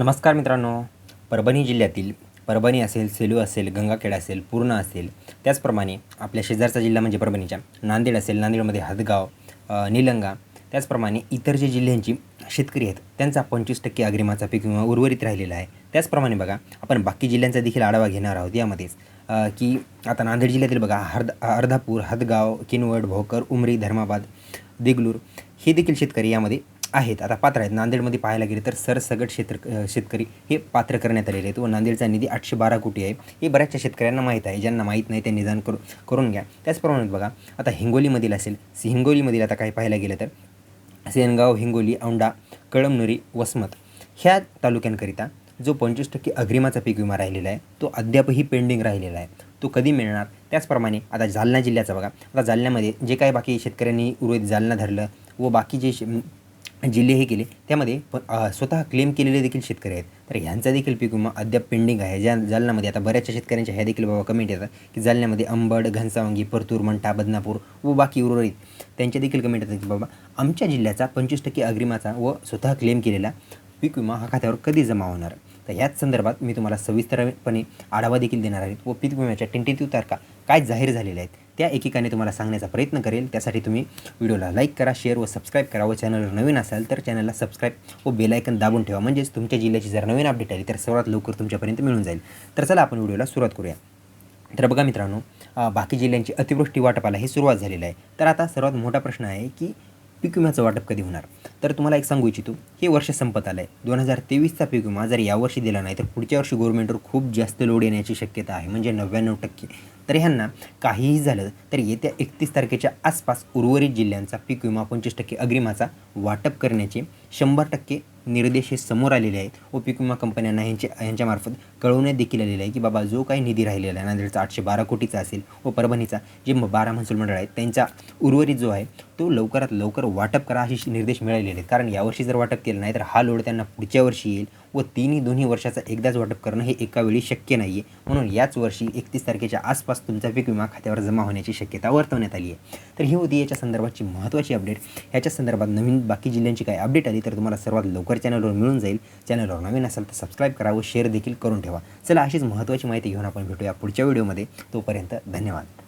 नमस्कार मित्रांनो. परभणी जिल्ह्यातील परभणी असेल सेलू असेल गंगाखेड असेल पूर्णा असेल त्याचप्रमाणे आपल्या शेजारचा जिल्हा म्हणजे परभणीच्या नांदेड असेल नांदेडमध्ये हदगाव निलंगा त्याचप्रमाणे इतर जे जिल्ह्यांची शेतकरी आहेत त्यांचा पंचवीस टक्के अग्रिमाचा पीक विमा उर्वरित राहिलेला आहे. त्याचप्रमाणे बघा आपण बाकी जिल्ह्यांचा देखील आढावा घेणार आहोत यामध्येच. की आता नांदेड जिल्ह्यातील बघा हर्द अर्धापूर हदगाव किनवट भोकर उमरी धर्माबाद देगलूर हे देखील शेतकरी यामध्ये आहेत. आता पात्र आहेत. नांदेडमध्ये पाहायला गेले तर सरसगट क्षेत्र शेतकरी हे पात्र करण्यात आलेले आहेत व नांदेडचा निधी आठशे बारा कोटी आहे. हे बऱ्याचशा शेतकऱ्यांना माहीत आहे. ज्यांना माहीत नाही ते निदान करू करून घ्या. त्याचप्रमाणे बघा आता हिंगोलीमधील असेल हिंगोलीमधील आता काही पाहायला गेलं तर सेनगाव हिंगोली औंडा कळमनुरी वसमत ह्या तालुक्यांकरिता जो पंचवीस टक्के अग्रिमाचा पीक विमा राहिलेला आहे तो अद्यापही पेंडिंग राहिलेला आहे. तो कधी मिळणार? त्याचप्रमाणे आता जालना जिल्ह्याचा बघा. आता जालन्यामध्ये जे काही बाकी शेतकऱ्यांनी उर्वरित जालना धरलं व बाकी जे शे- जिल्हे हे केले त्यामध्ये प स्वतः क्लेम केलेले देखील शेतकरी आहेत. तर ह्यांचा देखील पीक विमा अद्याप पेंडिंग आहे. ज्या जालन्यामध्ये आता बऱ्याचशा शेतकऱ्यांच्या ह्या देखील बाबा कमेंट येतात की जालन्यामध्ये अंबड घनसावंगी परतूर मंठा बदनापूर व बाकी उर्वरित त्यांच्या देखील कमेंट येतात की बाबा आमच्या जिल्ह्याचा पंचवीस टक्के अग्रिमाचा व स्वतः क्लेम केलेला पीक विमा हा खात्यावर कधी जमा होणार? तर ह्याच संदर्भात मी तुम्हाला सविस्तरपणे आढावा देखील देणार आहे व पीक विम्याच्या टेंटेटिव्ह तारखा काय जाहीर झालेल्या आहेत त्या एकेकाने तुम्हाला सांगण्याचा प्रयत्न करेल. त्यासाठी तुम्ही व्हिडिओला लाईक करा शेअर व सबस्क्राईब करा. व चॅनलवर नवीन असाल तर चॅनलला सबस्क्राईब व बेलायकन दाबून ठेवा. म्हणजेच तुमच्या जिल्ह्याची जर नवीन अपडेट आली तर सर्वात लवकर तुमच्यापर्यंत मिळून जाईल. तर चला आपण व्हिडिओला सुरुवात करूया. तर बघा मित्रांनो बाकी जिल्ह्यांची अतिवृष्टी वाटपाला हे सुरुवात झालेलं आहे. तर आता सर्वात मोठा प्रश्न आहे की पीक विम्याचं वाटप कधी होणार? तर तुम्हाला एक सांगू इच्छितो हे वर्ष संपत आलं आहे दोन हजार तेवीसचा पीक विमा जर यावर्षी दिला नाही तर पुढच्या वर्षी गव्हर्नमेंटवर खूप जास्त लोड येण्याची शक्यता आहे. म्हणजे नव्याण्णव टक्के. तर ह्यांना काहीही झालं तर येत्या एकतीस तारखेच्या आसपास उर्वरित जिल्ह्यांचा पीक विमा पंचवीस टक्के अग्रिमाचा वाटप करण्याचे शंभर टक्के निर्देश हे समोर आलेले आहेत. व पीक विमा कंपन्यांना यांच्या यांच्यामार्फत कळवण्यात देखील आलेलं आहे की बाबा जो काही निधी राहिलेला आहे नांदेडचा आठशे बारा कोटीचा असेल व परभणीचा जे बारा महसूल मंडळ आहेत त्यांचा उर्वरित जो आहे तो लवकरात लवकर वाटप करा असे निर्देश मिळालेले आहेत. कारण यावर्षी जर वाटप केलं नाही तर हा लोड त्यांना पुढच्या वर्षी येईल व तिन्ही दोन्ही वर्षाचा एकदाच वाटप करणं हे एका वेळी शक्य नाही आहे म्हणून याच वर्षी एकतीस तारखेच्या आसपास तुमचा पीक विमा खात्यावर जमा होण्याची शक्यता वर्तवण्यात आली आहे. तर ही होती याच्या संदर्भाची महत्त्वाची अपडेट. ह्याच्या संदर्भात नवीन बाकी जिल्ह्यांची काय अपडेट आली तर तुम्हाला सर्वात लवकर चॅनलवर मिळून जाईल. चॅनलवर नवीन असाल तर सबस्क्राईब करा व शेअर देखील करून ठेवा. चला अशीच महत्त्वाची माहिती घेऊन आपण भेटूया पुढच्या व्हिडिओमध्ये. तोपर्यंत धन्यवाद.